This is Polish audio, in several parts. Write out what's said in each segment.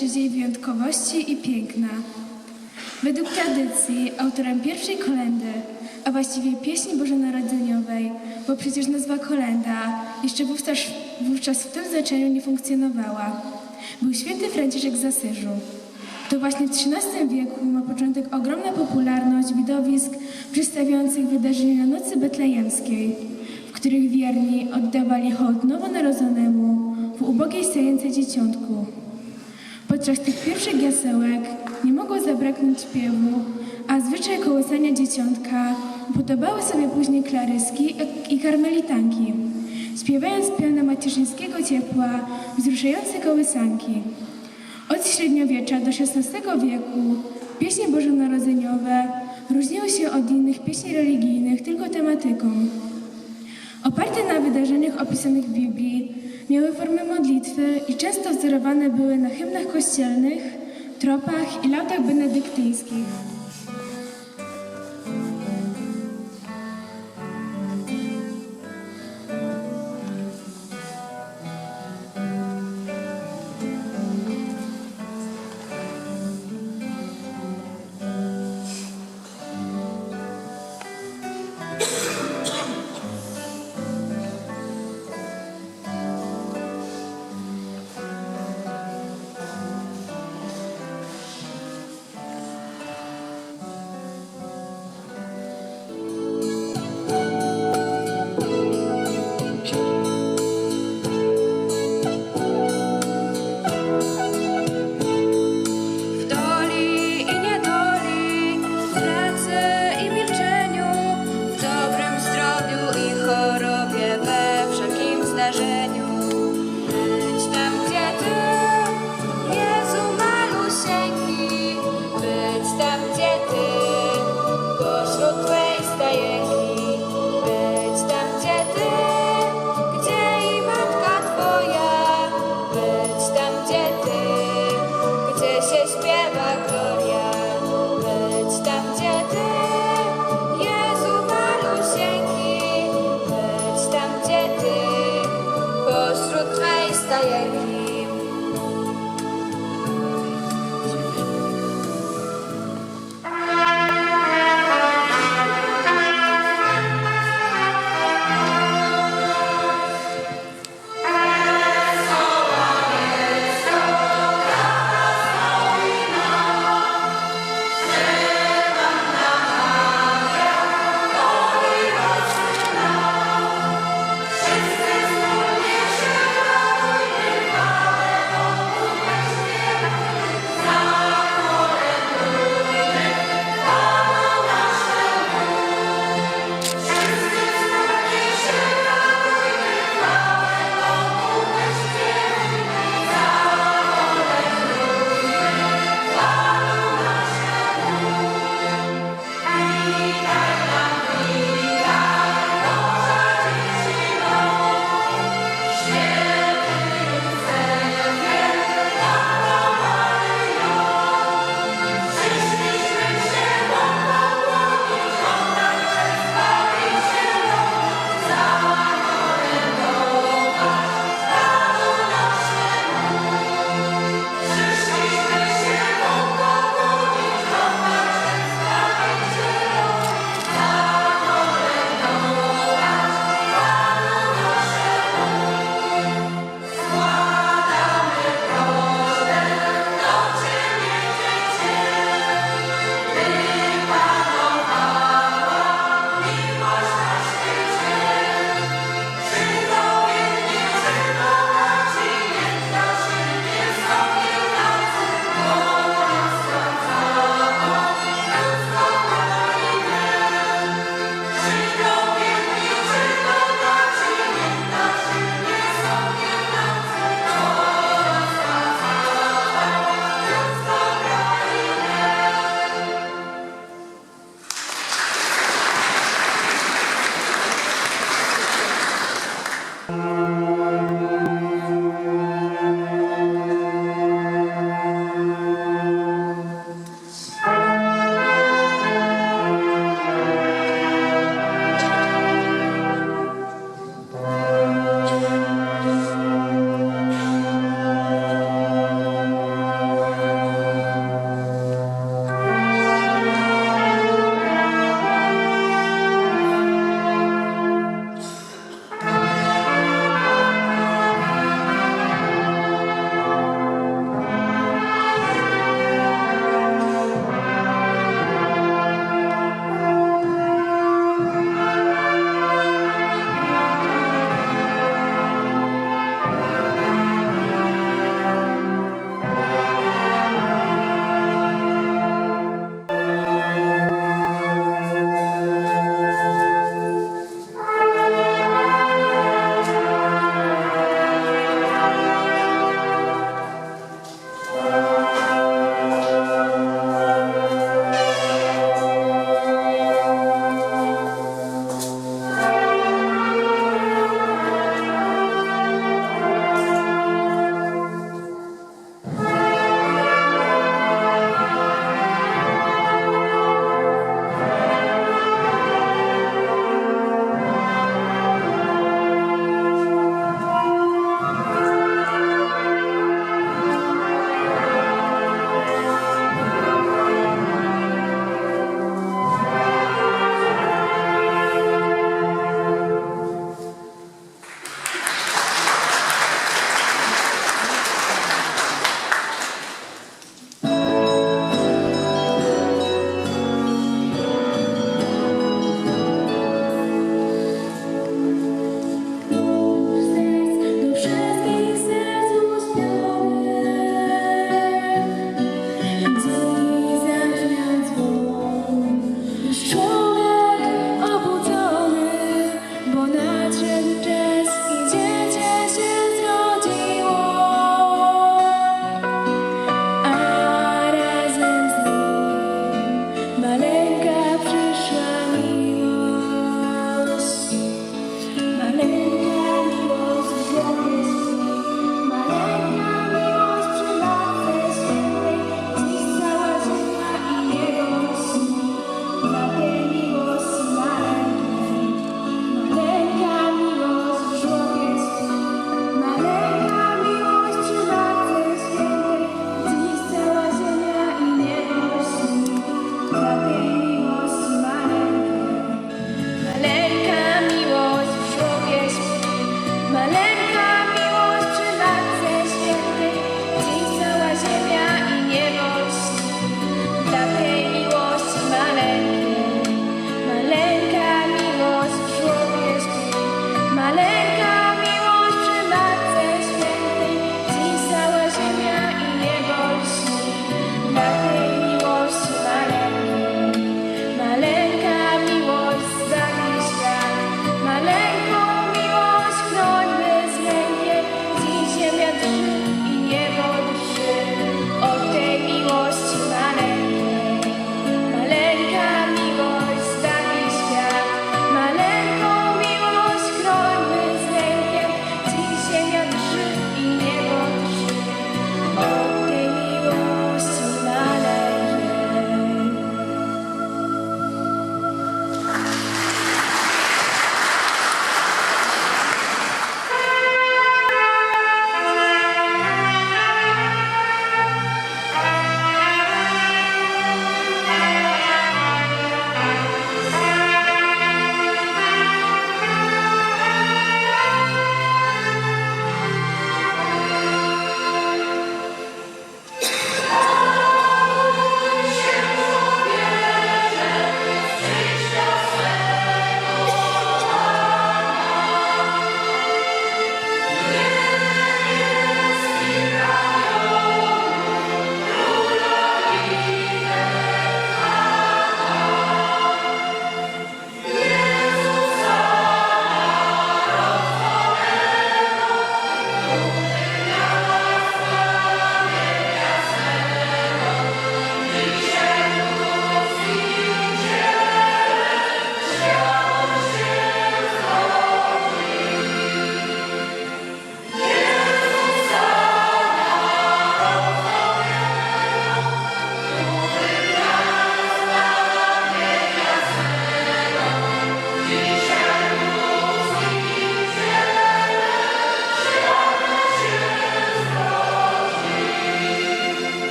Nowo doświadczyć jej wyjątkowości i piękna. Według tradycji autorem pierwszej kolendy, a właściwie pieśni bożonarodzeniowej, bo przecież nazwa kolenda jeszcze wówczas, wówczas w tym znaczeniu nie funkcjonowała, był święty Franciszek z Asyżu. To właśnie w XIII wieku ma początek ogromna popularność widowisk przedstawiających wydarzenia Nocy Betlejemskiej, w których wierni oddawali hołd nowonarodzonemu w ubogiej stajence dzieciątku. Podczas tych pierwszych jasełek nie mogło zabraknąć śpiewu, a zwyczaj kołysania dzieciątka podobały sobie później klaryski i karmelitanki, śpiewając pełne macierzyńskiego ciepła wzruszające kołysanki. Od średniowiecza do XVI wieku pieśni bożonarodzeniowe różniły się od innych pieśni religijnych tylko tematyką. Oparte na wydarzeniach opisanych w Biblii, miały formę modlitwy i często wzorowane były na hymnach kościelnych, tropach i lautach benedyktyńskich.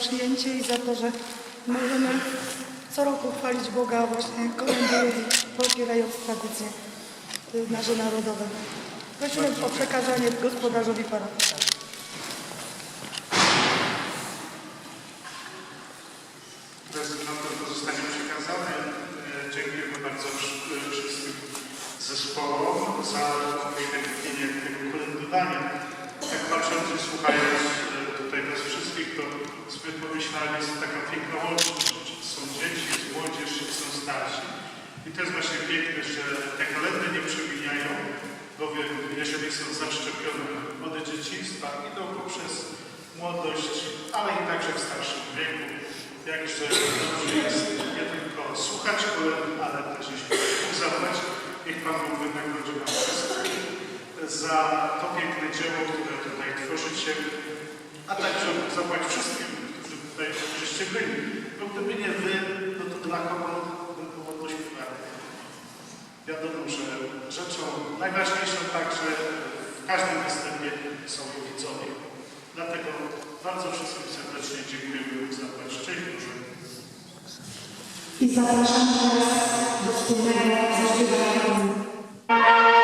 Przyjęcie i za to, że możemy co roku chwalić Boga właśnie kolędując i popierając tradycje y, nasze narodowe. Prosimy o przekazanie gospodarzowi parafii. Prezydentem to zostanie przekazane. E, Dziękujemy bardzo wsz- wszystkim zespołom za umożliwienie tego kolędowania. Jak patrząc i słuchając e, tutaj nas wszystkich, to sobie pomyślałem, jest taka piękna łączność. Są dzieci, jest młodzież, są starsi. I to jest właśnie piękne, że te kolendy nie przemijają, bowiem jeżeli są zaszczepione od dzieciństwa, idą poprzez młodość, ale i także w starszym wieku. Jakże dobrze jest nie tylko słuchać kolendy, ale też i zabrać. Niech Pan Bóg wynagrodzi nam wszystkich za to piękne dzieło, które tutaj tworzycie, a także zapłać wszystkim, którzy tutaj żeście byli. Bo gdyby nie Wy, no to dla kogo Wiadomo, że rzeczą najważniejszą także w każdym występie są widzowie. Dlatego bardzo wszystkim serdecznie dziękujemy za Boże. I zapraszam teraz do wspólnego zaśpiewania.